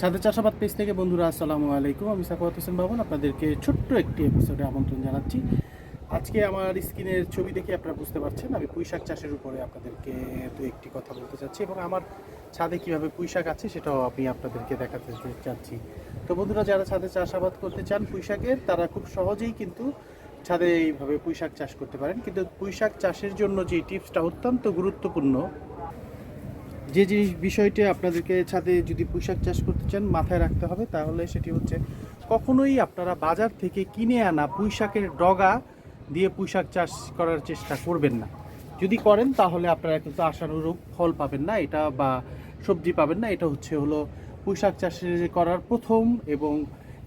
ছাদের চাষাবাদ পেজ থেকে বন্ধুরা, আসসালামু আলাইকুম। আমি সাকওয়াত হোসেন বাবন আপনাদেরকে ছোট্ট একটি এপিসোডে আমন্ত্রণ জানাচ্ছি। আজকে আমার স্ক্রিনের ছবি দেখে আপনারা বুঝতে পারছেন, আমি পুঁইশাক চাষের উপরে আপনাদেরকে দু একটি কথা বলতে চাচ্ছি এবং আমার ছাদে কীভাবে পুঁইশাক আছে সেটাও আমি আপনাদেরকে দেখাতে চাচ্ছি। তো বন্ধুরা, যারা ছাদে চাষাবাদ করতে চান পুঁইশাকের তারা খুব সহজেই কিন্তু ছাদে এইভাবে পুঁইশাক চাষ করতে পারেন। কিন্তু পুঁইশাক চাষের জন্য যে টিপসটা অত্যন্ত গুরুত্বপূর্ণ যে জিনিস বিষয়টি আপনাদেরকে ছাদে যদি পুঁইশাক চাষ করতে চান, মাথায় রাখতে হবে, তাহলে সেটি হচ্ছে কখনোই আপনারা বাজার থেকে কিনে আনা পুঁইশাকের ডগা দিয়ে পুঁইশাক চাষ করার চেষ্টা করবেন না। যদি করেন, তাহলে আপনারা কিন্তু আশানুরূপ ফল পাবেন না, এটা বা সবজি পাবেন না, এটা হচ্ছে হলো পুঁইশাক চাষ করার প্রথম এবং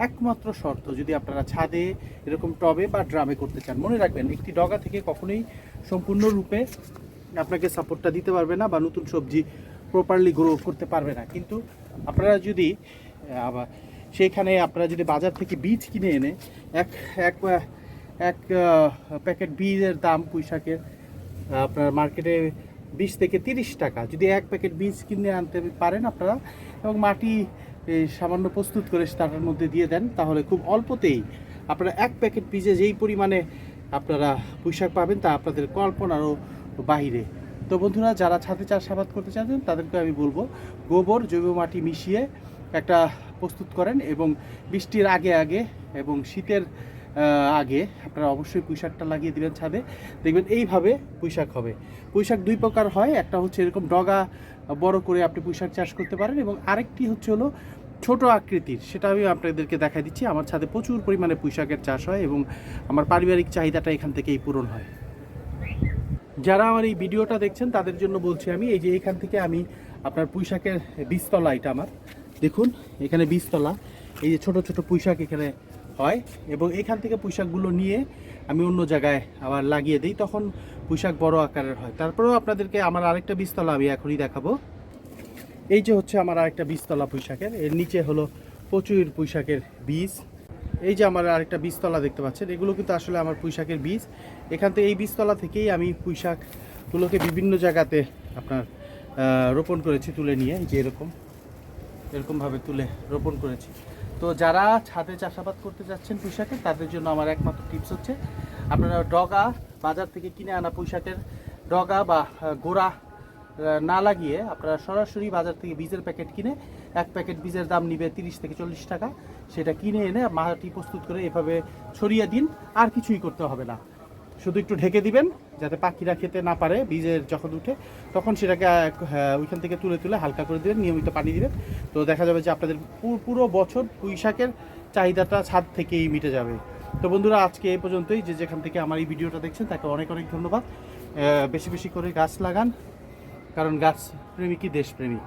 একমাত্র শর্ত। যদি আপনারা ছাদে এরকম টবে বা ড্রামে করতে চান, মনে রাখবেন, একটি ডগা থেকে কখনোই সম্পূর্ণরূপে আপনাকে সাপোর্টটা দিতে পারবে না বা নতুন সবজি প্রপারলি গ্রো করতে পারবে না। কিন্তু আপনারা যদি সেইখানে আপনারা যদি বাজার থেকে বীজ কিনে এনে এক এক এক প্যাকেট বীজের দাম পুঁইশাকের আপনার মার্কেটে বিশ থেকে তিরিশ টাকা। যদি এক প্যাকেট বীজ কিনে আনতে পারেন আপনারা এবং মাটি সামান্য প্রস্তুত করে তার মধ্যে দিয়ে দেন, তাহলে খুব অল্পতেই আপনারা এক প্যাকেট বীজে যেই পরিমাণে আপনারা পুঁইশাক পাবেন তা আপনাদের কল্পনারও বাহিরে তো বন্ধুরা, যারা ছাদে চাষাবাদ করতে চান, তাদেরকে আমি বলব, গোবর, জৈব মাটি মিশিয়ে একটা প্রস্তুত করেন এবং বৃষ্টির আগে আগে এবং শীতের আগে আপনারা অবশ্যই পুঁইশাকটা লাগিয়ে দিবেন ছাদে। দেখবেন এইভাবে পুঁইশাক হবে। পুঁইশাক দুই প্রকার হয়। একটা হচ্ছে এরকম ডগা বড় করে আপনি পুঁইশাক চাষ করতে পারেন এবং আরেকটি হচ্ছে হলো ছোট আকৃতির। সেটা আমি আপনাদেরকে দেখাই দিচ্ছি। আমার ছাদে প্রচুর পরিমাণে পুঁইশাকের চাষ হয় এবং আমার পারিবারিক চাহিদাটা এখান থেকেই পূরণ হয়। যারা আমার এই ভিডিওটা দেখছেন, তাদের জন্য বলছি আমি, এই যে এখান থেকে আমি আপনার পুঁইশাকের বীজতলা এটা আমার। দেখুন, এখানে বীজতলা, এই যে ছোট ছোট পুঁইশাক এখানে হয় এবং এখান থেকে পুঁইশাকগুলো নিয়ে আমি অন্য জায়গায় আবার লাগিয়ে দিই, তখন পুঁইশাক বড় আকারের হয়। তারপরেও আপনাদেরকে আমার আরেকটা বীজতলা আমি এখনই দেখাবো। এই যে হচ্ছে আমার আরেকটা বীজতলা পুঁইশাকের, এর নিচে হলো প্রচুর পুঁইশাকের বীজ। এই যে আমার আরেকটা বীজতলা দেখতে পাচ্ছেন, এগুলো কিন্তু আসলে আমার পুঁইশাকের বীজ। এখান থেকে এই বীজতলা থেকেই আমি পুঁইশাকগুলোকে বিভিন্ন জায়গাতে আপনার রোপণ করেছি তুলে নিয়ে যে এরকম, এরকমভাবে তুলে রোপণ করেছি। তো যারা ছাদে চাষাবাদ করতে যাচ্ছেন পুঁইশাকের তাদের জন্য আমার একমাত্র টিপস হচ্ছে, আপনারা ডগা বাজার থেকে কিনে আনা পুঁইশাকের ডগা বা গোড়া না লাগিয়ে আপনারা সরাসরি বাজার থেকে বীজের প্যাকেট কিনে এক প্যাকেট বীজের দাম নিবে তিরিশ থেকে চল্লিশ টাকা। সেটা কিনে এনে মাটি প্রস্তুত করে এভাবে ছড়িয়ে দিন, আর কিছুই করতে হবে না। শুধু একটু ঢেকে দিবেন, যাতে পাখিরা খেতে না পারে, বীজের যখন উঠে তখন সেটাকে ওইখান থেকে তুলে তুলে হালকা করে দিবেন, নিয়মিত পানি দিবেন। তো দেখা যাবে যে আপনাদের পুরো বছর পুঁই শাকের চাহিদাটা ছাদ থেকেই মিটে যাবে। তো বন্ধুরা, আজকে এই পর্যন্তই। যে যেখান থেকে আমার এই ভিডিওটা দেখছেন, তাকে অনেক অনেক ধন্যবাদ। বেশি বেশি করে গাছ লাগান কারণ গাছ প্রেমিকই দেশপ্রেমিক